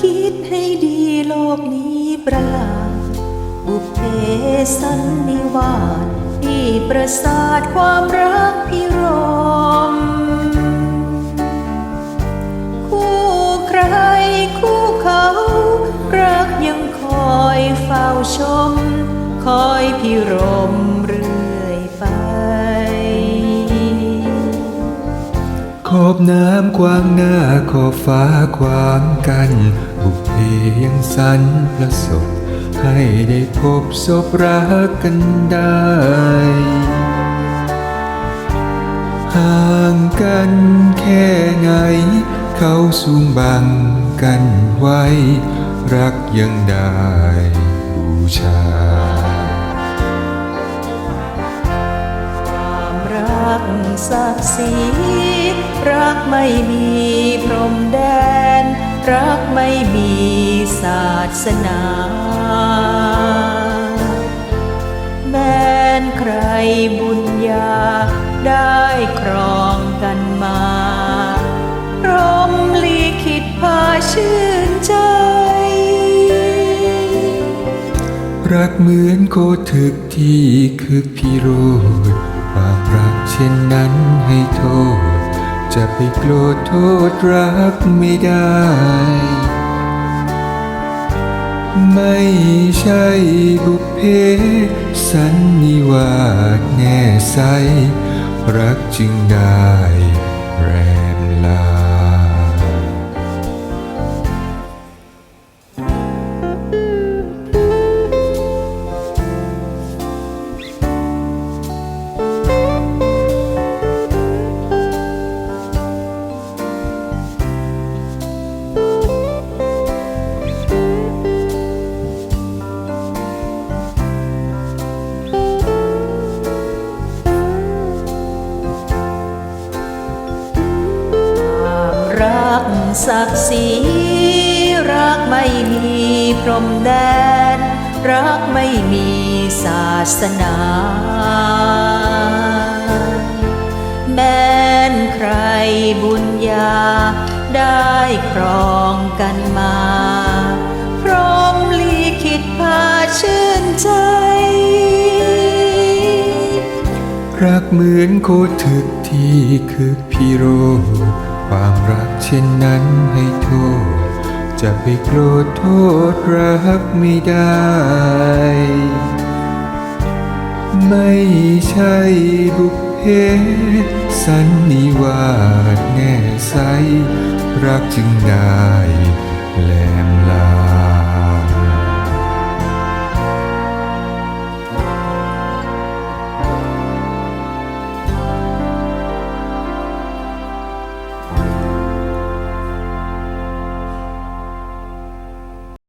คิดให้ดีโลกนี้ประหลาดบุพเพสันนิวาสที่ประสาทความรักพิรม คู่ใครคู่เขารักยังคอยเฝ้าชม คอยพิรมเรือ อบน้ำกว้างหน้าขอบฟ้าขวางกัน บุพเพยังสันประสบ ให้ได้พบศพรักกันได้ ห่างกันแค่ไหน เขาสูงบังกันไว้ รักยังได้บูชาความรักศักดิ์ศรี รักไม่มีพรมแดน รักไม่มีศาสนา แม้นใครบุญญาได้ครองกันมาพรมลิขิตพาชื่นใจ รักเหมือนโคถึกที่คึกพิโรธความรักเช่นนั้นให้โทษ จะไปโกรธโทษรักไม่ได้ ไม่ใช่บุพเพสันนิวาสแน่ใสรักจึงได้ รักศักดิ์ศรีรักไม่มีพรมแดน รักไม่มีศาสนา แม้นใครบุญญา ได้ครองกันมา พรหมลิขิตพาชื่นใจ รักเหมือนโคถึกที่คือพิโร ความรักเช่นนั้นให้โทษ จะไปโกรธโทษรักไม่ได้ ไม่ใช่บุพเพสันนิวาสแน่ใส รักจึงได้แหลมลา